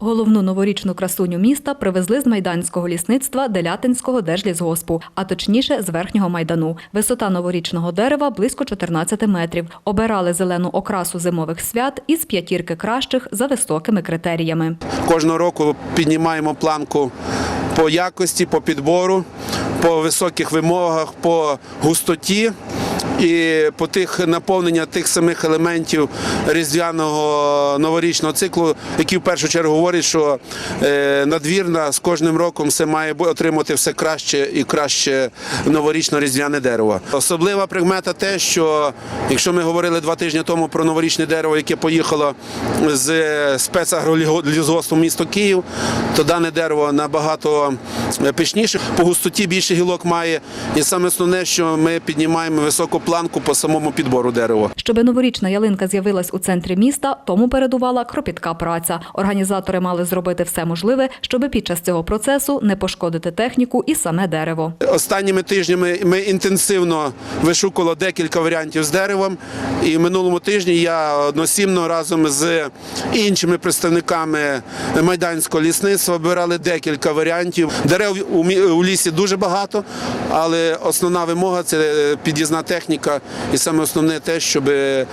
Головну новорічну красуню міста привезли з майданського лісництва Делятинського держлісгоспу, а точніше з верхнього майдану. Висота новорічного дерева близько 14 метрів. Обирали зелену окрасу зимових свят із п'ятірки кращих за високими критеріями. Кожного року піднімаємо планку по якості, по підбору, по високих вимогах, по густоті. І по тих наповнення тих самих елементів різдвяного новорічного циклу, які в першу чергу говорять, що е, надвірна з кожним роком все має отримати все краще і краще новорічно-різдвяне дерево. Особлива прикмета те, що якщо ми говорили два тижні тому про новорічне дерево, яке поїхало з спецагролізгоспу місто Київ, то дане дерево набагато пишніше, по густоті більше гілок має. І саме основне, що ми піднімаємо високу планку по самому підбору дерева. Щоби новорічна ялинка з'явилась у центрі міста, тому передувала кропітка праця. Організатори мали зробити все можливе, щоби під час цього процесу не пошкодити техніку і саме дерево. Останніми тижнями ми інтенсивно вишукували декілька варіантів з деревом. І минулому тижні я односімно разом з іншими представниками майданського лісництва обирали декілька варіантів. Дерев у лісі дуже багато, але основна вимога це під'їзна техніка. І саме основне те, щоб е,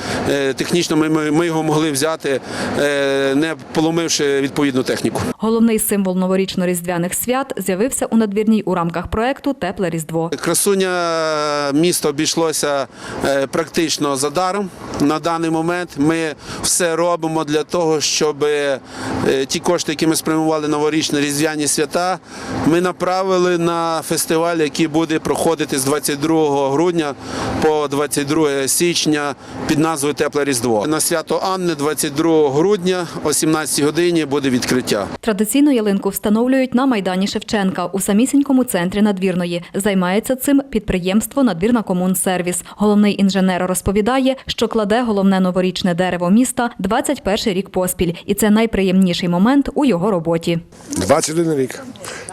технічно ми- ми ми його могли взяти, е, не поломивши відповідну техніку. Головний символ новорічно-різдвяних свят з'явився у надвірній у рамках проекту Тепле Різдво. Красуня місто обійшлося е, практично за даром. На даний момент ми все робимо для того, щоб е, ті кошти, які ми спрямували новорічні різдвяні свята, ми направили на фестиваль, який буде проходити з 22 грудня по 22 січня під назвою Тепле Різдво. На свято Анни 22 грудня о 17 годині буде відкриття. Традиційну ялинку встановлюють на майдані Шевченка у самісінькому центрі надвірної. Займається цим підприємство Надвірна Комунсервіс. Головний інженер розповідає, що кладе головне новорічне дерево міста 21 рік поспіль, і це найприємніший момент у його роботі. 21 рік.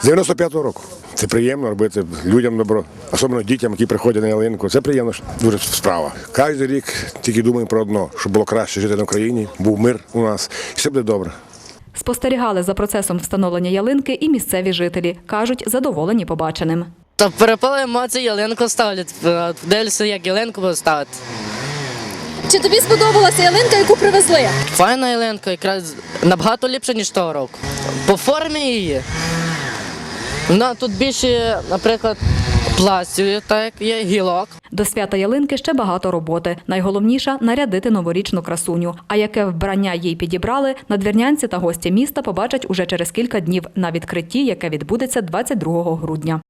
З 95-го року. Це приємно робити людям добро, особливо дітям, які приходять на ялинку. Це приємно дуже справа. Кожен рік тільки думаємо про одно, щоб було краще жити на Україні, був мир у нас, і все буде добре. Спостерігали за процесом встановлення ялинки і місцеві жителі. кажуть, задоволені побаченим. Та перепали емоції, ялинку ставлять. Е, Дивлюся, як ялинку будуть ставити. Чи тобі сподобалася ялинка, яку привезли? Файна ялинка, якраз набагато ліпша, ніж того року. По формі її. Вона тут більше, наприклад, пластів, так є гілок. До свята ялинки ще багато роботи. Найголовніша нарядити новорічну красуню. А яке вбрання їй підібрали, надвірнянці та гості міста побачать уже через кілька днів на відкритті, яке відбудеться 22 грудня.